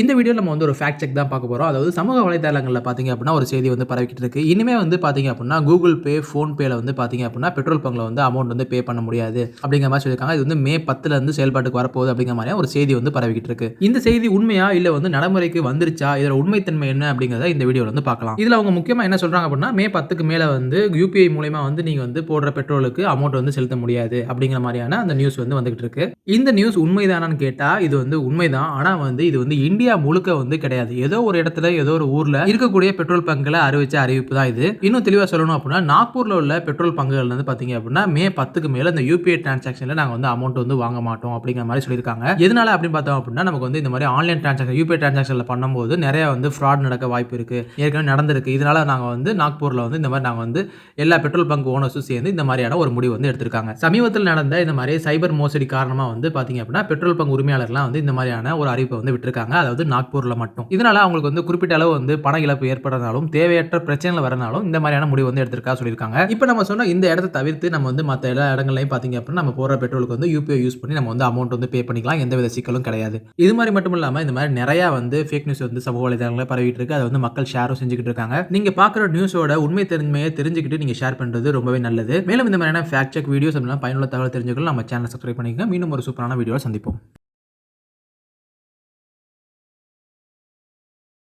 இந்த வீடியோவில் நம்ம வந்து ஒரு ஃபேக்ட் செக் தான் பார்க்க போகிறோம் அதாவது சமூக வலைதளங்களில் பார்த்தீங்க அப்படின்னா ஒரு செய்தி வந்து பரவிக்கிட்டு இருக்கு. இனிமே வந்து பார்த்தீங்க அப்படின்னா கூகுள் பே ஃபோன்பேயில் வந்து பார்த்தீங்க அப்படின்னா பெட்ரோல் பங்கில் வந்து அமௌண்ட் வந்து பே பண்ண முடியாது. அப்படிங்கிற மாதிரி சொல்லியிருக்காங்க. இது வந்து மே பத்துலேருந்து செயல்பாட்டுக்கு வரப்போகுது அப்படிங்கிற மாதிரி ஒரு செய்தி வந்து பரவிக்கிட்டு இருக்கு. இந்த செய்தி உண்மையா இல்லை வந்து நடைமுறைக்கு வந்துருச்சா? இதோட உண்மைத்தன்மை என்ன அப்படிங்கிறத இந்த வீடியோவில் வந்து பார்க்கலாம். இதில் அவங்க முக்கியமாக என்ன சொல்கிறாங்க அப்படின்னா மே பத்துக்கு மேலே வந்து யூபிஐ மூலயமா வந்து நீங்கள் வந்து போடுற பெட்ரோலுக்கு அமௌண்ட் வந்து செலுத்த முடியாது அப்படிங்கிற மாதிரியான அந்த நியூஸ் வந்து வந்துகிட்டு இருக்கு. இந்த நியூஸ் உண்மைதானான்னு கேட்டால் இது வந்து உண்மைதான். ஆனால் வந்து இது வந்து இந்திய முழுக்க வந்து கிடையாது. ஏதோ ஒரு இடத்துல ஏதோ ஒரு ஊரில் இருக்கக்கூடிய பெட்ரோல் பங்குகளை அறிவிச்ச அறிவிப்பு தான் இது. இன்னும் தெளிவாக சொல்லணும் அப்படின்னா நாக்பூரில் உள்ள பெட்ரோல் பங்குகள் வந்து பார்த்தீங்க அப்படின்னா மே பத்துக்கு மேல இந்த யூபிஐ டிரான்சாக்ஷன்ல நாங்கள் வந்து அமௌண்ட் வந்து வாங்க மாட்டோம் அப்படிங்கிற மாதிரி சொல்லியிருக்காங்க. எதனால அப்படின்னு பார்த்தோம் அப்படின்னா நமக்கு வந்து இந்த மாதிரி ஆன்லைன் டிரான்சாக்ஷன் யூபிஐ டிரான்சாக்ஷன்ல பண்ணும்போது நிறைய வந்து ஃப்ராட் நடக்க வாய்ப்பு இருக்கு. ஏற்கனவே நடந்திருக்கு. இதனால நாங்கள் வந்து நாக்பூரில் வந்து இந்த மாதிரி நாங்கள் வந்து எல்லா பெட்ரோல் பங்க் ஓனர்ஸும் சேர்ந்து இந்த மாதிரியான ஒரு முடிவு வந்து எடுத்திருக்காங்க. சமீபத்தில் நடந்த இந்த மாதிரி சைபர் மோசடி காரணமாக வந்து பார்த்தீங்க அப்படின்னா பெட்ரோல் பங்க் உரிமையாளர்லாம் வந்து இந்த மாதிரியான ஒரு அறிவிப்பை வந்து விட்டுருக்காங்க. அதாவது நாக்பூரில் மட்டும். இதனால அவங்களுக்கு வந்து குறிப்பிட்ட அளவு வந்து பண இழப்பு ஏற்படுறதுனாலும் தேவையற்ற பிரச்சனைகள் வரனாலும் இந்த மாதிரியான முடிவு வந்து எடுத்திருக்கா சொல்லியிருக்காங்க. இப்போ நம்ம சொன்ன இந்த இடத்த தவிர்த்து நம்ம வந்து மற்ற எல்லா இடங்களையும் பார்த்தீங்க அப்படின்னா நம்ம போகிற பெட்ரோலுக்கு வந்து யூபிஐ யூஸ் பண்ணி நம்ம வந்து அமௌண்ட் வந்து பே பண்ணிக்கலாம். எந்த வித சிக்கலும் கிடையாது. இது மாதிரி மட்டும் இல்லாமல் இந்த மாதிரி நிறையா வந்து ஃபேக் நியூஸ் வந்து சமூக வலைதளங்களில் பரவிட்டு இருக்கு. அதை வந்து மக்கள் ஷேரும் செஞ்சுக்கிட்டு இருக்காங்க. நீங்கள் பார்க்குற நியூஸோட உண்மை தெரிஞ்சுமையை தெரிஞ்சுக்கிட்டு நீங்கள் ஷேர் பண்ணுறது ரொம்பவே நல்லது. மேலும் இந்த மாதிரியான ஃபேக்ட் செக் வீடியோஸ் எல்லாம் பயனுள்ள தகவல் தெரிஞ்சுக்கலாம் நம்ம சேனல் சப்ஸ்கிரைப் பண்ணிக்கோங்க. மீண்டும் ஒரு சூப்பரான வீடியோவில் சந்திப்போம்.